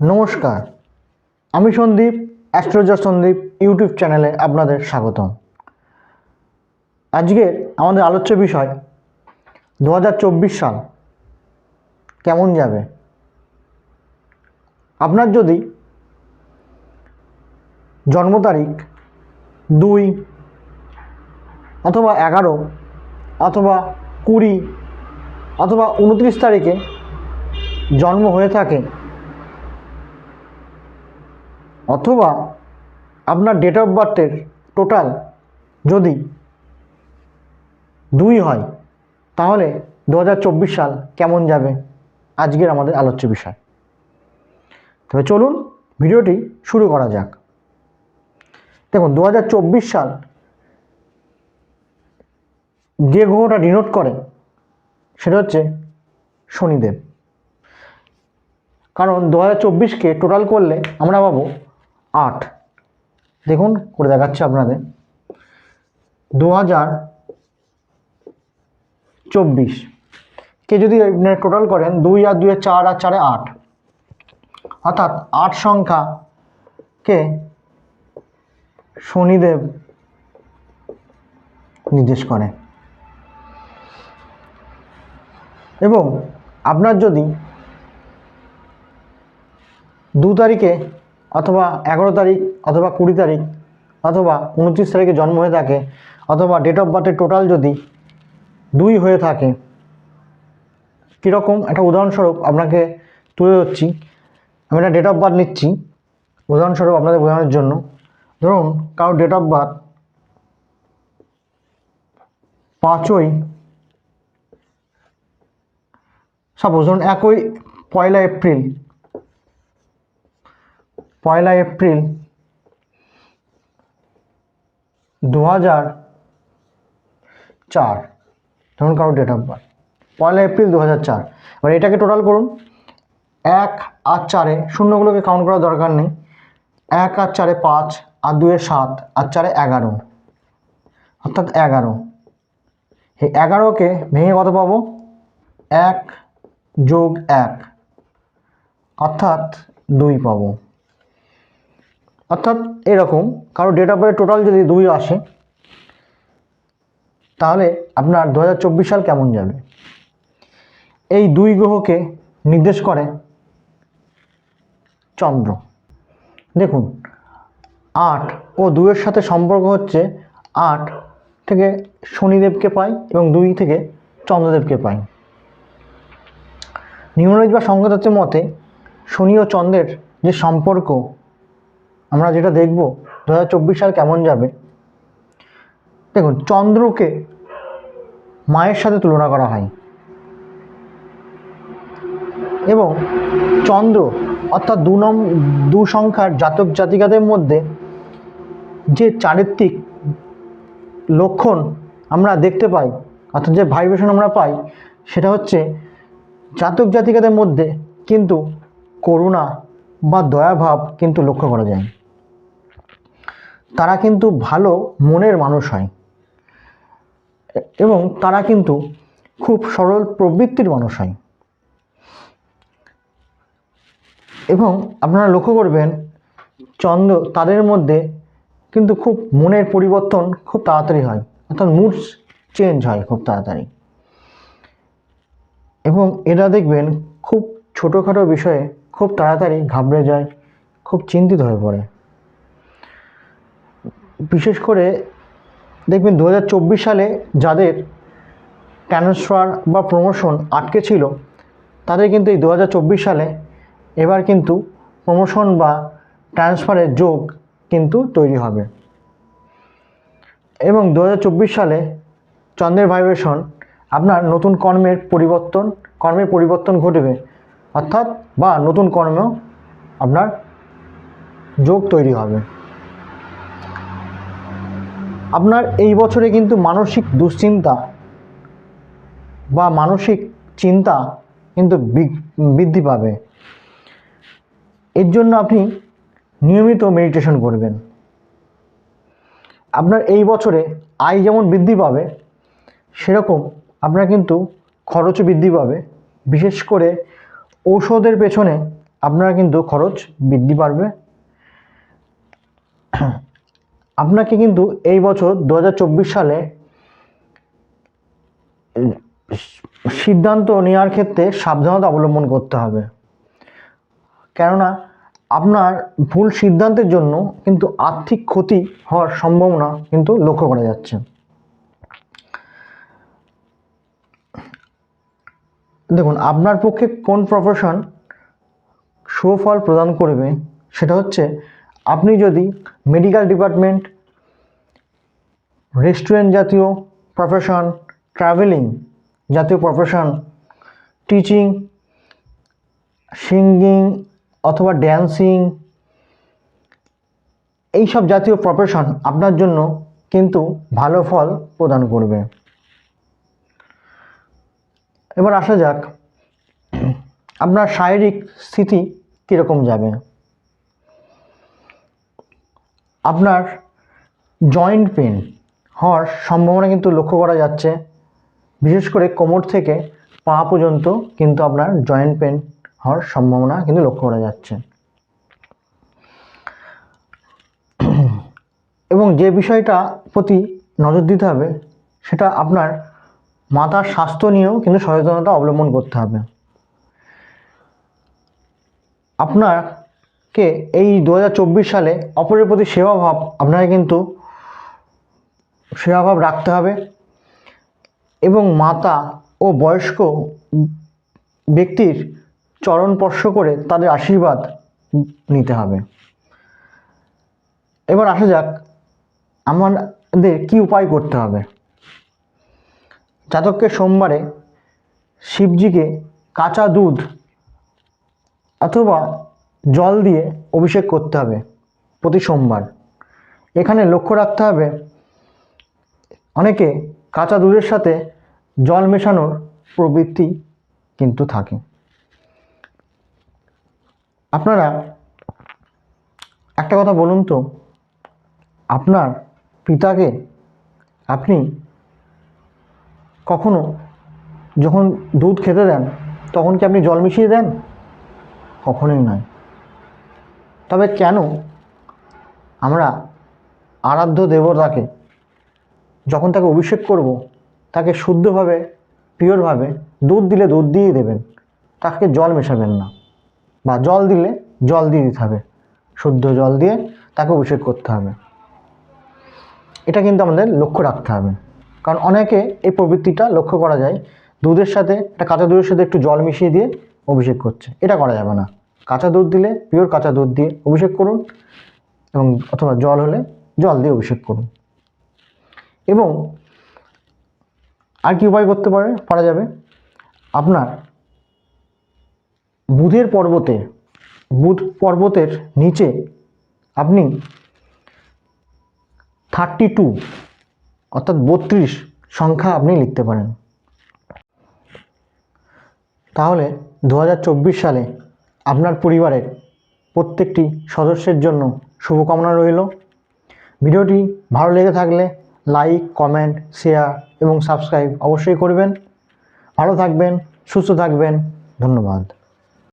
নমস্কার, আমি Sandeep astrologer Sandeep, YouTube চ্যানেলে আপনাদের স্বাগতম। আজকের আমাদের আলোচ্য বিষয় দু হাজার চব্বিশ সাল কেমন যাবে? আপনার যদি জন্ম তারিখ দুই অথবা এগারো অথবা কুড়ি অথবা উনত্রিশ তারিখে জন্ম হয়ে থাকে অথবা আপনার ডেট অফ বার্থের টোটাল যদি দুই হয়, তাহলে দু হাজার চব্বিশ সাল কেমন যাবে? আজকের আমাদের আলোচ্য বিষয়। তবে চলুন ভিডিওটি শুরু করা যাক। দেখুন দু হাজার চব্বিশ সাল যে গ্রহটা ডিনোট করে, সেটা হচ্ছে শনিদেব। কারণ দু হাজার চব্বিশকে টোটাল করলে আমরা পাবো আট। দেখুন, করে দেখাচ্ছে আপনাদের। দু হাজার চব্বিশ। কে যদি টোটাল করেন, দুই আর দুই চার আর চারে আট। অর্থাৎ আট সংখ্যাকে শনিদেব নির্দেশ করে। এবং আপনার যদি দু তারিখে অথবা এগারো তারিখ অথবা কুড়ি তারিখ অথবা উনত্রিশ তারিখে জন্ম হয়ে থাকে অথবা ডেট অফ বার্থের টোটাল যদি দুই হয়ে থাকে, কীরকম একটা উদাহরণস্বরূপ আপনাকে তুলে ধরছি। আমি একটা ডেট অফ বার্থ নিচ্ছি, উদাহরণস্বরূপ আপনাদের বোঝানোর জন্য। ধরুন কারও ডেট অফ বার্থ পাঁচই সাপোজ ধরুন একই পয়লা এপ্রিল পয়লা এপ্রিল দু হাজার চার। ধরুন কারও ডেট অফ বার্থ পয়লা এপ্রিল দু হাজার চার। এবার এটাকে টোটাল করুন। এক আর চারে শূন্যগুলোকে কাউন্ট করার দরকার নেই। এক আর চারে পাঁচ, আর দুয়ে সাত, আর চারে এগারো। অর্থাৎ এগারো। এই এগারোকে ভেঙে কত পাবো? এক যোগ এক। অর্থাৎ দুই পাবো। অর্থাৎ এরকম কারও ডেট অফ বার্থ টোটাল যদি দুই আসে, তাহলে আপনার দু হাজার চব্বিশ সাল কেমন যাবে? এই দুই গ্রহকে নির্দেশ করে চন্দ্র। দেখুন, আট ও দুইয়ের সাথে সম্পর্ক হচ্ছে আট থেকে শনিদেবকে পাই এবং দুই থেকে চন্দ্রদেবকে পাই। নিউমোলজি বা সংগতত্বের মতে শনি ও চন্দ্রের যে সম্পর্ক আমরা যেটা দেখব দু হাজার চব্বিশ সাল কেমন যাবে? দেখুন, চন্দ্রকে মায়ের সাথে তুলনা করা হয় এবং চন্দ্র অর্থাৎ দু নম, দু সংখ্যার জাতক জাতিকাদের মধ্যে যে চারিত্রিক লক্ষণ আমরা দেখতে পাই, অর্থাৎ যে ভাইব্রেশন আমরা পাই, সেটা হচ্ছে জাতক জাতিকাদের মধ্যে কিন্তু করুণা বা দয়াভাব কিন্তু লক্ষ্য করা যায় তারা কিন্তু ভালো মনের মানুষ হয়। এবং তারা কিন্তু খুব সরল প্রবৃত্তির মানুষ হয়। এবং আপনারা লক্ষ্য করবেন, চন্দ্র তাদের মধ্যে কিন্তু খুব মনের পরিবর্তন খুব তাড়াতাড়ি হয়। অর্থাৎ মুড চেঞ্জ হয় খুব তাড়াতাড়ি। এবং এরা দেখবেন খুব ছোটোখাটো বিষয়ে খুব তাড়াতাড়ি ঘাবড়ে যায়, খুব চিন্তিত হয়ে পড়ে। বিশেষ করে দেখবেন দু হাজার চব্বিশ সালে যাদের ট্রান্সফার বা প্রমোশন আটকে ছিল, তাদের কিন্তু এই দু হাজার চব্বিশ সালে এবার কিন্তু প্রমোশন বা ট্রান্সফারের যোগ কিন্তু তৈরি হবে। এবং দু হাজার চব্বিশ সালে চন্দ্রের ভাইব্রেশন আপনার নতুন কর্মের পরিবর্তন কর্মের পরিবর্তন ঘটবে, অর্থাৎ বা নতুন কর্ম আপনার যোগ তৈরি হবে। আপনার এই বছরে কিন্তু মানসিক দুশ্চিন্তা বা মানসিক চিন্তা কিন্তু বৃদ্ধি পাবে। এর জন্য আপনি নিয়মিত মেডিটেশন করবেন। আপনার এই বছরে আয় যেমন বৃদ্ধি পাবে, সেরকম আপনার কিন্তু খরচও বৃদ্ধি পাবে। বিশেষ করে ঔষধের পেছনে আপনার কিন্তু খরচ বৃদ্ধি পারবে। আপনাকে কিন্তু এই বছর দু হাজার চব্বিশ সালে সিদ্ধান্ত নেওয়ার ক্ষেত্রে সাবধানতা অবলম্বন করতে হবে। কেননা, আপনার ভুল সিদ্ধান্তের জন্য কিন্তু আর্থিক ক্ষতি হওয়ার সম্ভাবনা কিন্তু লক্ষ্য করা যাচ্ছে। দেখুন, আপনার পক্ষে কোন প্রফেশন সুফল প্রদান করবে সেটা হচ্ছে আপনি যদি মেডিকেল ডিপার্টমেন্ট রেস্টুরেন্ট জাতীয় প্রফেশন ট্রাভেলিং জাতীয় প্রফেশন টিচিং সিঙ্গিং অথবা ড্যান্সিং এইসব জাতীয় প্রফেশন আপনার জন্য কিন্তু ভালো ফল প্রদান করবে। এবার আসা যাক, আপনার শারীরিক স্থিতি কীরকম যাবে। আপনার জয়েন্ট পেন হওয়ার সম্ভাবনা কিন্তু লক্ষ্য করা যাচ্ছে। বিশেষ করে কোমর থেকে পা পর্যন্ত কিন্তু আপনার জয়েন্ট পেন হওয়ার সম্ভাবনা কিন্তু লক্ষ্য করা যাচ্ছে। এবং যে বিষয়টা প্রতি নজর দিতে হবে, সেটা আপনার মাথার স্বাস্থ্য নিয়েও কিন্তু সচেতনতা অবলম্বন করতে হবে। আপনাকে এই দু হাজার চব্বিশ সালে অপরের প্রতি সেবাভাব, আপনাকে কিন্তু সেবাভাব রাখতে হবে। এবং মাতা ও বয়স্ক ব্যক্তির চরণ স্পর্শ করে তাদের আশীর্বাদ নিতে হবে। এবার আসা যাক, আমাদের কি উপায় করতে হবে। জাতককে সোমবারে শিবজিকে কাঁচা দুধ অথবা জল দিয়ে অভিষেক করতে হবে প্রতি সোমবার। এখানে লক্ষ্য রাখতে হবে, অনেকে কাঁচা দুধের সাথে জল মেশানোর প্রবৃত্তি কিন্তু থাকে। আপনারা একটা কথা বলুন তো, আপনার পিতাকে আপনি কখনো যখন দুধ খেতে দেন, তখন কি আপনি জল মিশিয়ে দেন? কখনোই নয়। তবে কেন? আমরা আরাধ্য দেবতাকে যখন তাকে অভিষেক করব, তাকে শুদ্ধভাবে পিওরভাবে দুধ দিলে দুধ দিয়ে দেবেন, তাকে জল মেশাবেন না। বা জল দিলে জল দিয়ে দিতে হবে, শুদ্ধ জল দিয়ে তাকে অভিষেক করতে হবে। এটা কিন্তু আমাদের লক্ষ্য রাখতে হবে। কারণ অনেকে এই প্রবৃত্তিটা লক্ষ্য করা যায়, দুধের সাথে, একটা কাঁচা দুধের সাথে একটু জল মিশিয়ে দিয়ে অভিষেক করছে। এটা করা যাবে না। কাঁচা দুধ দিলে পিওর কাঁচা দুধ দিয়ে অভিষেক করুন এবং অথবা জল হলে জল দিয়ে অভিষেক করুন। এবং আর কি উপায় করতে পারে, পারা যাবে? আপনার বুধের পর্বতে, বুধ পর্বতের নিচে আপনি থার্টি টু অর্থাৎ বত্রিশ সংখ্যা আপনি লিখতে পারেন। তাহলে দু হাজার চব্বিশ সালে আপনার পরিবারের প্রত্যেকটি সদস্যের জন্য শুভকামনা রইল। ভিডিওটি ভালো লেগে থাকলে লাইক, কমেন্ট, শেয়ার এবং সাবস্ক্রাইব অবশ্যই করবেন। ভালো থাকবেন, সুস্থ থাকবেন। ধন্যবাদ।